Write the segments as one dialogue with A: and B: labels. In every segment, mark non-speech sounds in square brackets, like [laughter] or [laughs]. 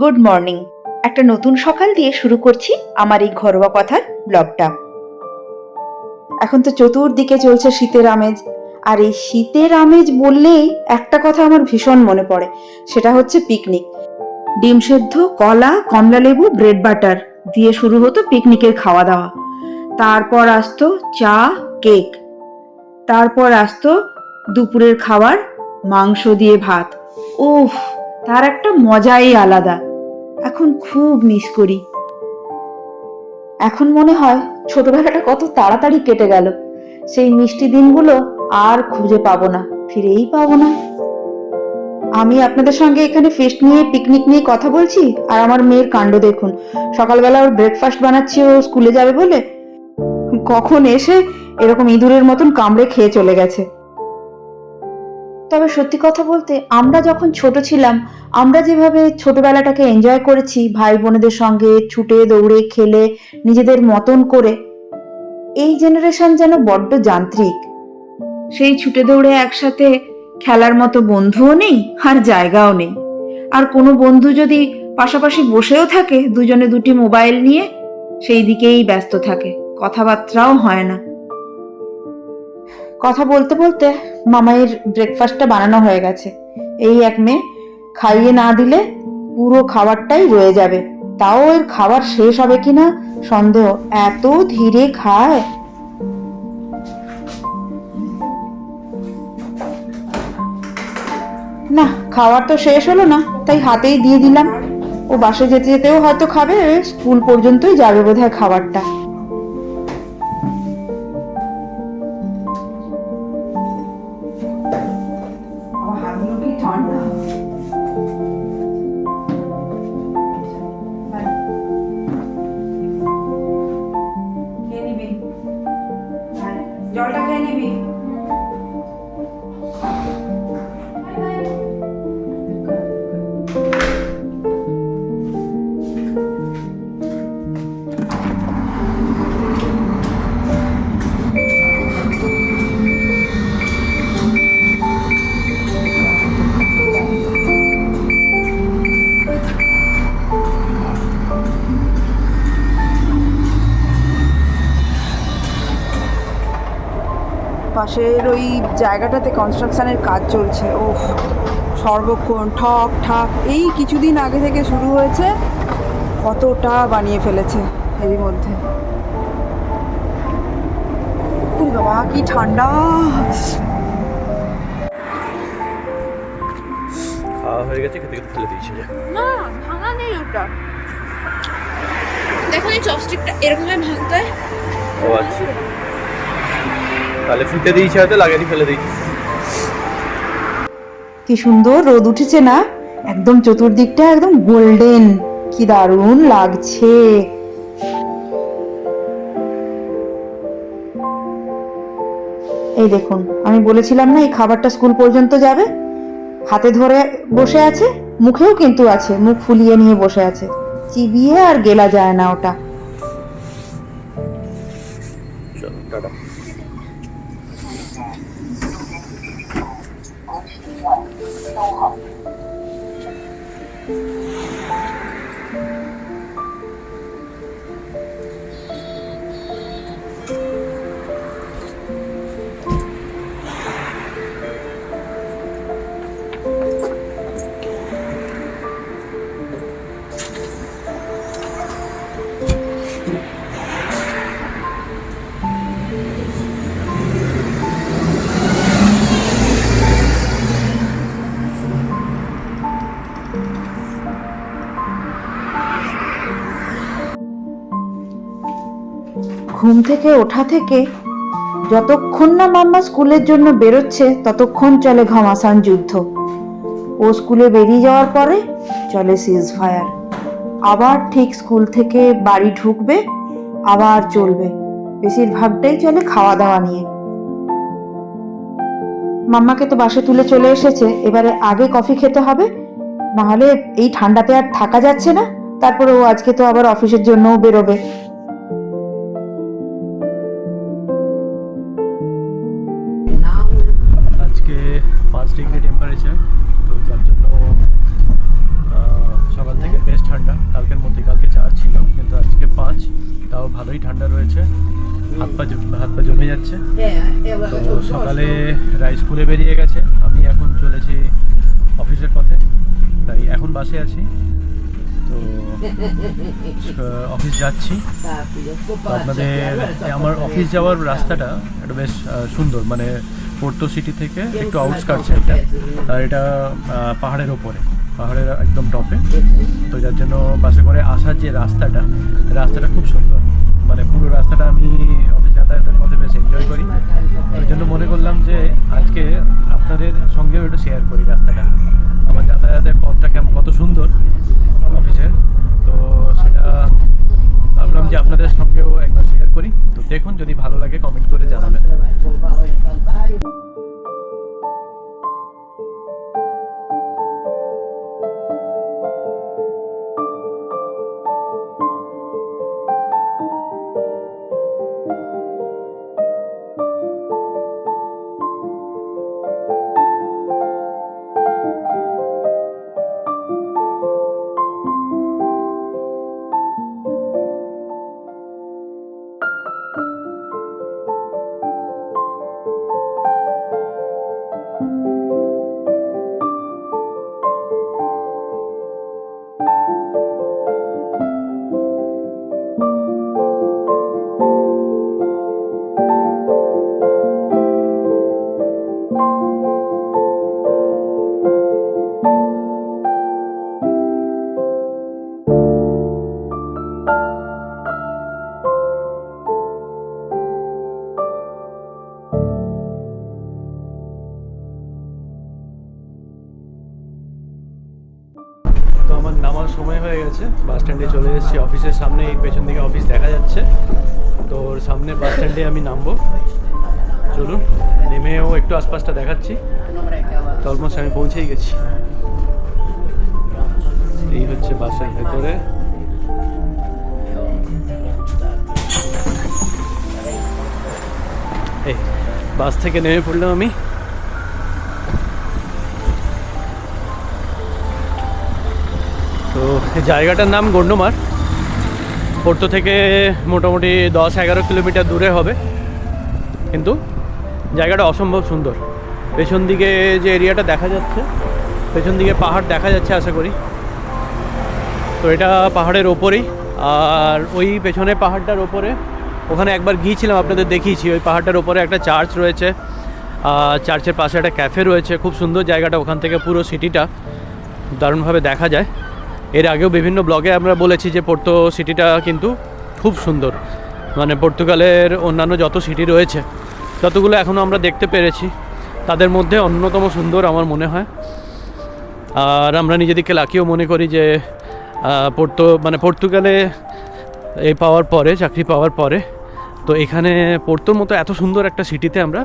A: Good morning একটা নতুন সকাল দিয়ে শুরু করছি আমার এই ঘরোয়া কথার ব্লগটা। এখন তো চতুর্দিকে চলছে শীতের আমেজ। আর এই শীতের আমেজ বললেই একটা কথা আমার ভীষণ মনে পড়ে, সেটা হচ্ছে পিকনিক ডিম সেদ্ধ, কলা, কমলা লেবু ব্রেড বাটার দিয়ে শুরু হতো পিকনিকের খাওয়া দাওয়া তারপর আসতো চা কেক তারপর আসতো দুপুরের খাবার, মাংস দিয়ে ভাত। উফ, তার একটা মজাই আলাদা। এখন খুব মিস করি। এখন মনে হয় ছোটবেলাটা কত তাড়াতাড়ি কেটে গেল। সেই মিষ্টি দিনগুলো আর খুঁজে পাবো না, ফিরেই পাবো না। আমি আপনাদের সঙ্গে এখানে ফেস্ট নিয়ে পিকনিক নিয়ে কথা বলছি, আর আমার মেয়ের কাণ্ড দেখুন। সকালবেলা ওর ব্রেকফাস্ট বানাচ্ছি, ও স্কুলে যাবে বলে। কখন এসে এরকম ইঁদুরের মতন কামড়ে খেয়ে চলে গেছে। তবে সত্যি কথা বলতে আমরা যখন ছোট ছিলাম, আমরা যেভাবে ছোটবেলাটাকে এনজয় করেছি, ভাই বোনেদের সঙ্গে ছুটে, দৌড়ে, খেলে, নিজেদের মতন করে, এই জেনারেশন যেন বড্ড যান্ত্রিক। সেই ছুটে দৌড়ে একসাথে খেলার মতো বন্ধুও নেই আর জায়গাও নেই। আর কোনো বন্ধু যদি পাশাপাশি বসেও থাকে, দুজনে দুটি মোবাইল নিয়ে, সেই দিকেই ব্যস্ত থাকে, কথাবার্তাও হয় না। কথা বলতে বলতে মামাইয়ের ব্রেকফাস্টটা বানানো হয়ে গেছে। এই এক মেয়ে খাইয়ে না দিলে পুরো খাবারটাই রয়ে যাবে। তাও এর খাবার শেষ হবে কিনা সন্দেহ এত ধীরে খায়। না খাবার তো শেষ হলো না, তাই হাতেই দিয়ে দিলাম। ও বাসে যেতে যেতেও হয়তো খাবে, স্কুল পর্যন্তই যাবে বোধহয় খাবারটা। পাশের ওই জায়গাটাতে কনস্ট্রাকশনের কাজ চলছে। ও সর্বক্ষণ ঠক ঠাক। এই কিছুদিন আগে থেকে শুরু হয়েছে কতটা বানিয়ে ফেলেছে এরই মধ্যে। বাবা কি ঠান্ডা।
B: খাওয়া হয়ে গেছে খেতে খেতে ফেলে দিয়েছি।
C: না ভাঙা নেই ওটা। দেখো এই চপস্টিকটা এরকম ভাঙতে হয়।
B: ও আচ্ছা। তাহলে ফিতে দিয়েছি হয়তো লাগানি ফেলে দিয়েছি।
A: কি সুন্দর, রোদ উঠেছে না? একদম চতুর্দিকটা একদম গোল্ডেন। কি দারুণ লাগছে। এই দেখুন, আমি বলেছিলাম না এই খাবারটা স্কুল পর্যন্ত যাবে? হাতে ধরে বসে আছে? মুখেও কিন্তু আছে, মুখ ফুলিয়ে নিয়ে বসে আছে। চিবিয়ে আর গেলা যায় না ওটা।
B: 都好。
A: ঘুম থেকে ওঠা থেকে যতক্ষণ না মাম্মা স্কুলের জন্য বেরোচ্ছে, ততক্ষণ চলে ঘমাসান যুদ্ধ। ও স্কুলে বেরিয়ে যাওয়ার পরে চলে সিজ ফায়ার আবার ঠিক স্কুল থেকে বাড়ি ঢুকবে, আবার চলবে। বেশিরভাগটাই চলে খাওয়া দাওয়া নিয়ে। মাম্মাকে তো বাসে তুলে চলে এসেছে, এবারে আগে কফি খেতে হবে, নাহলে এই ঠান্ডাতে আর থাকা যাচ্ছে না। তারপরে ও আজকে তো আবার অফিসের জন্যও বেরোবে।
B: ঠান্ডা রয়েছে। হাত পা হাত পা জমে যাচ্ছে। তো সকালে রাই স্কুলে বেরিয়ে গেছে। আমি এখন চলেছি অফিসের পথে। তাই এখন বাসে আছি। তো অফিস যাচ্ছি। আপনাদের আমার অফিস যাওয়ার রাস্তাটা এটা বেশ সুন্দর। মানে পোর্তো সিটি থেকে একটু আউটস্কার্টস এটা আর এটা পাহাড়ের ওপরে। পাহাড়ের একদম টপে। তো যার জন্য বাসে করে আসার যে রাস্তাটা রাস্তাটা খুব সুন্দর। মানে পুরো রাস্তাটা আমি অফিস যাতায়াতের মধ্যে বেশ এনজয় করি। ওই জন্য মনে করলাম যে আজকে আপনাদের সঙ্গেও একটু শেয়ার করি রাস্তাটা। আমার যাতায়াতের পথটা কেমন, কত সুন্দর অফিসের তো সেটা ভাবলাম যে আপনাদের সঙ্গেও একবার শেয়ার করি। তো দেখুন, যদি ভালো লাগে কমেন্ট করে জানাবেন। আমার সময় হয়ে গেছে। বাস স্ট্যান্ডে চলে এসেছি। অফিসের সামনে এই পেছন দিকে অফিস দেখা যাচ্ছে। তো ওর সামনে বাস স্ট্যান্ডে আমি নামবো। চলুন, নেমেও একটু আশপাশটা দেখাচ্ছি। তো অলমোস্ট আমি পৌঁছেই গেছি। এই হচ্ছে বাসের ভেতরে। এই, বাস থেকে নেমে পড়লাম আমি। তো জায়গাটার নাম গন্ডমার পোর্তো থেকে মোটামুটি দশ এগারো কিলোমিটার দূরে হবে। কিন্তু জায়গাটা অসম্ভব সুন্দর। পেছন দিকে যে এরিয়াটা দেখা যাচ্ছে, পেছন দিকে পাহাড় দেখা যাচ্ছে আশা করি। তো এটা পাহাড়ের ওপরেই। আর ওই পেছনে পাহাড়টার ওপরে, ওখানে একবার গিয়েছিলাম আপনাদের দেখিয়েছি, ওই পাহাড়টার ওপরে একটা চার্চ রয়েছে। চার্চের পাশে একটা ক্যাফে রয়েছে। খুব সুন্দর জায়গাটা ওখান থেকে পুরো সিটিটা দারুণভাবে দেখা যায়। এর আগেও বিভিন্ন ব্লগে আমরা বলেছি যে পোর্তো সিটিটা কিন্তু খুব সুন্দর। মানে পর্তুগালের অন্যান্য যত সিটি রয়েছে ততগুলো এখনও আমরা দেখতে পেরেছি, তাদের মধ্যে অন্যতম সুন্দর আমার মনে হয়। আর আমরা নিজেদেরকে লাকিও মনে করি যে পর্তো মানে পর্তুগালে এই পাওয়ার পরে, চাকরি পাওয়ার পরে, তো এখানে পোর্তোর মতো এত সুন্দর একটা সিটিতে আমরা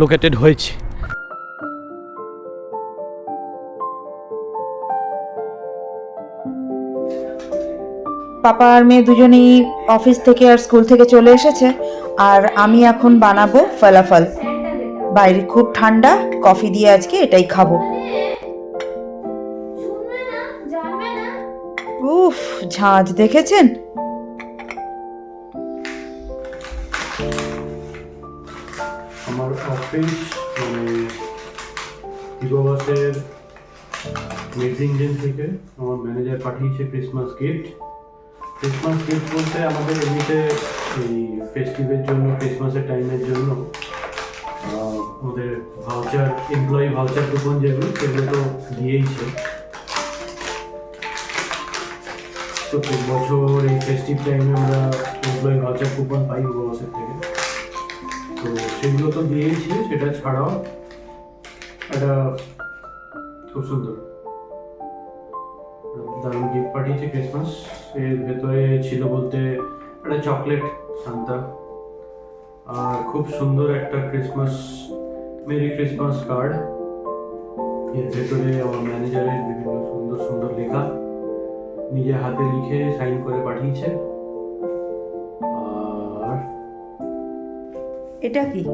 B: লোকেটেড হয়েছি।
A: পাপা আর মেয়ে দুজনেই অফিস থেকে আর স্কুল থেকে চলে এসেছে, আর আমি এখন বানাবো ফলাফল। বাইরে খুব ঠান্ডা, কফি দিয়ে আজকে এটাই খাব। উফ ঝাঁঝ দেখেছেন?
B: আমার অফিস মানে যুববাসের মেক্সিংজেন থেকে আমার ম্যানেজার পাঠিয়েছে ক্রিসমাস গিফট ক্রিসমাস গিফট বলতে আমাদের এমনিতে এই ফেস্টিভের জন্য ক্রিসমাসের টাইমের জন্য ওদের ভাউচার এমপ্লয়ি ভাউচার কুপন যেগুলো, সেগুলো তো দিয়েইছে প্রত্যেক বছর এই ফেস্টিভ টাইমে আমরা এমপ্লয়ি ভাউচার কুপন পাই যুববাসের থেকে। তো সেগুলো তো দিয়েইছি সেটা ছাড়াও একটা খুব সুন্দর দারুণ গিফট পাঠিয়েছে ক্রিসমাস এর ভেতরে ছিল বলতে একটা চকলেট সান্তা আর খুব সুন্দর একটা ক্রিসমাস মেরি ক্রিসমাস কার্ড এর ভেতরে আমার ম্যানেজারের বিভিন্ন সুন্দর সুন্দর লেখা নিজে হাতে লিখে সাইন করে পাঠিয়েছে। আর
A: এটা কি?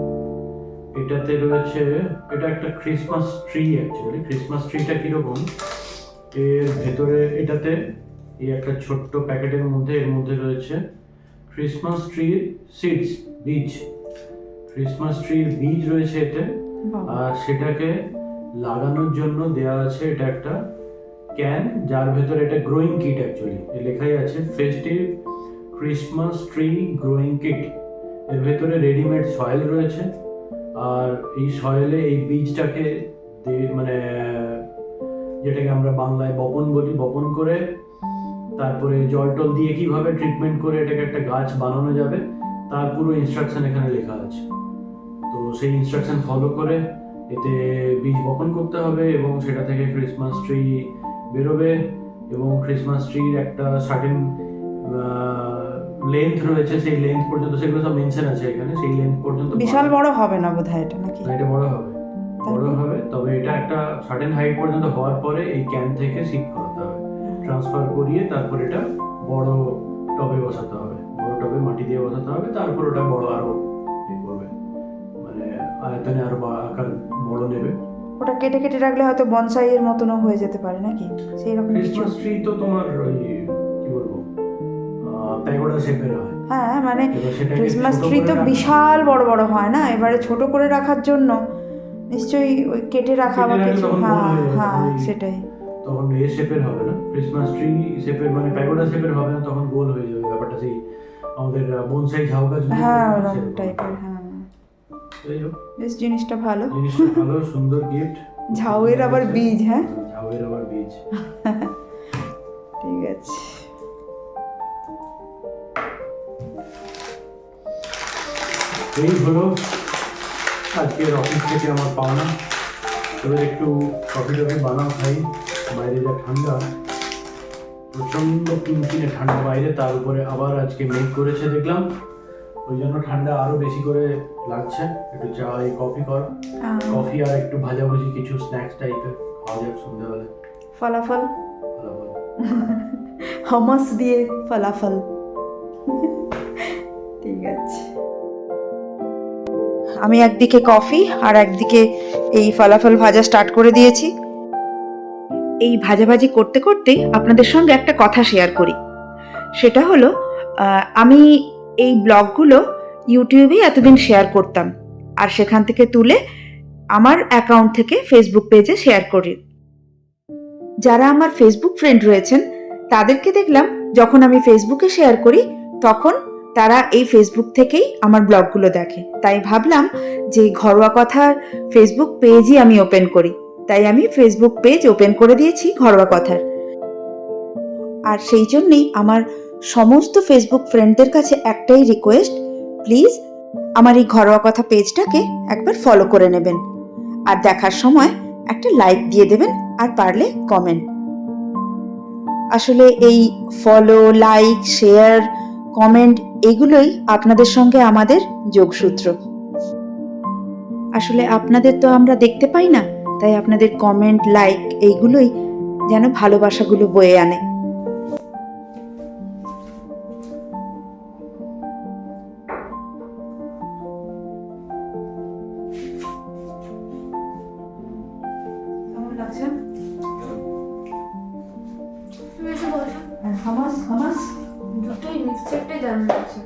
B: এটাতে রয়েছে এটা একটা ক্রিসমাস ট্রি অ্যাকচুয়ালি ক্রিসমাস ট্রিটা কীরকম? এর ভেতরে এটাতে এই একটা ছোট্ট প্যাকেটের মধ্যে এর মধ্যে রয়েছে ক্রিসমাস ট্রির সিডস বীজ। ক্রিসমাস ট্রির বীজ রয়েছে এতে। আর সেটাকে লাগানোর জন্য দেওয়া আছে এটা একটা ক্যান যার ভেতরে এটা গ্রোয়িং কিট অ্যাকচুয়ালি লেখাই আছে festive Christmas tree growing kit এর ভেতরে রেডিমেড সয়েল রয়েছে। আর এই সয়েলে এই বীজটাকে মানে যেটাকে আমরা বাংলায় বপন বলি বপন করে তারপরে জল টল দিয়ে কীভাবে ট্রিটমেন্ট করে এটাকে একটা গাছ বানানো যাবে তার পুরো ইনস্ট্রাকশন এখানে লেখা আছে। তো সেই ইনস্ট্রাকশন ফলো করে এতে বীজ বপন করতে হবে এবং সেটা থেকে ক্রিসমাস ট্রি বেরোবে এবং ক্রিসমাস ট্রির একটা সার্টেন লেন্থ রয়েছে সেই লেন্থ পর্যন্ত সেগুলো সব মেনশন আছে এখানে সেই লেন্থ পর্যন্ত
A: বিশাল বড় হবে না বোধহয় এটা নাকি?
B: এটা বড় হবে। বড় হবে তবে এটা একটা সার্টেন হাইট পর্যন্ত হওয়ার পরে এই ক্যান থেকে হবে ট্রান্সফার করিয়ে তারপর এটা বড় টবে বসাতে হবে। বড় টবে মাটি দিয়ে বসাতে হবে তারপর ওটা বড় আরও ইয়ে করবে। মানে আয়তনে আরও আকার বড় নেবে।
A: ওটা কেটে কেটে রাখলে হয়তো বনসাইয়ের মতনও হয়ে যেতে পারে নাকি? সেই রকম
B: ক্রিসমাস ট্রি তো তোমার ওই কি বলব প্যাগোডা শেপের হয়।
A: হ্যাঁ মানে ক্রিসমাস ট্রি তো বিশাল বড় বড় হয় না? এবারে ছোট করে রাখার জন্য নিশ্চয়ই ওই কেটে রাখা বা কিছু হ্যাঁ
B: হ্যাঁ
A: সেটাই।
B: তখন এ শেপের হবে। ক্রিসমাস ট্রি শেপের মানে প্যাগোডা শেপের হবে না তখন গোল হয়ে যাবে ব্যাপারটা সেই আমাদের বনসাই ঝাউ গাছ
A: হ্যাঁ ওরকম টাইপের হ্যাঁ। বেশ জিনিসটা ভালো।
B: জিনিসটা ভালো সুন্দর গিফট
A: ঝাউয়ের আবার বীজ হ্যাঁ?
B: ঝাউয়ের আবার বীজ। [laughs]
A: ঠিক আছে।
B: এই হলো আজকের অফিস থেকে আমার পাওনা। এবার একটু কফি টফি বানাও খাই বাইরে যা ঠান্ডা। প্রচণ্ড কিনকিনে ঠান্ডা বাইরে তার উপরে আবার আজকে মেঘ করেছে দেখলাম। ওই জন্য ঠান্ডা আরও বেশি করে লাগছে। একটু চা এই কফি কর। কফি আর একটু ভাজাভুজি কিছু স্ন্যাক্স টাইপের খাওয়া যাক সন্ধ্যাবেলা
A: ফলাফল? হমাস [laughs] দিয়ে ফলাফল। [laughs] ঠিক আছে। আমি একদিকে কফি আর একদিকে এই ফলাফল ভাজা স্টার্ট করে দিয়েছি। এই ভাজাভাজি করতে করতে আপনাদের সঙ্গে একটা কথা শেয়ার করি। সেটা হলো আমি এই ব্লগগুলো ইউটিউবে এতদিন শেয়ার করতাম আর সেখান থেকে তুলে আমার অ্যাকাউন্ট থেকে ফেসবুক পেজে শেয়ার করি। যারা আমার ফেসবুক ফ্রেন্ড রয়েছেন, তাদেরকে দেখলাম যখন আমি ফেসবুকে শেয়ার করি, তখন তারা এই ফেসবুক থেকেই আমার ব্লগগুলো দেখে। তাই ভাবলাম যে ঘরোয়া কথার ফেসবুক পেজই আমি ওপেন করি। তাই আমি ফেসবুক পেজ ওপেন করে দিয়েছি ঘরোয়া কথার। আর সেই জন্যেই আমার সমস্ত ফেসবুক ফ্রেন্ডদের কাছে একটাই রিকোয়েস্ট প্লিজ আমার এই ঘরোয়া কথা পেজটাকে একবার ফলো করে নেবেন। আর দেখার সময় একটা লাইক দিয়ে দেবেন আর পারলে কমেন্ট আসলে এই ফলো লাইক শেয়ার কমেন্ট এগুলোই আপনাদের সঙ্গে আমাদের যোগসূত্র। আসলে আপনাদের তো আমরা দেখতে পাই না। তাই আপনাদের কমেন্ট লাইক এইগুলোই যেন ভালোবাসাগুলো বয়ে আনে। হামাস হামাস।
C: দুটোই মিক্সচারটাই দারুণ লাগছে।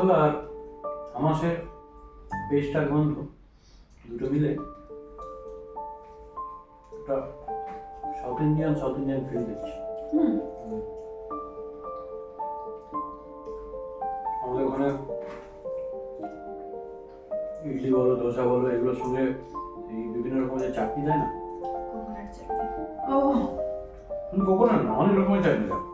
B: ভেতরে আর আমাসের পেস্টার গন্ধ দুটো মিলে একটা South Indian South Indian feel দিচ্ছে। আমাদের ওখানে ইডলি বলো ধোসা বলো এগুলোর সঙ্গে এই বিভিন্ন রকমের চাটনি দেয় না?
C: কোকোনাট চাটনি।
A: ও
B: কোকোনাট না অনেক রকমের চাটনি দেয়।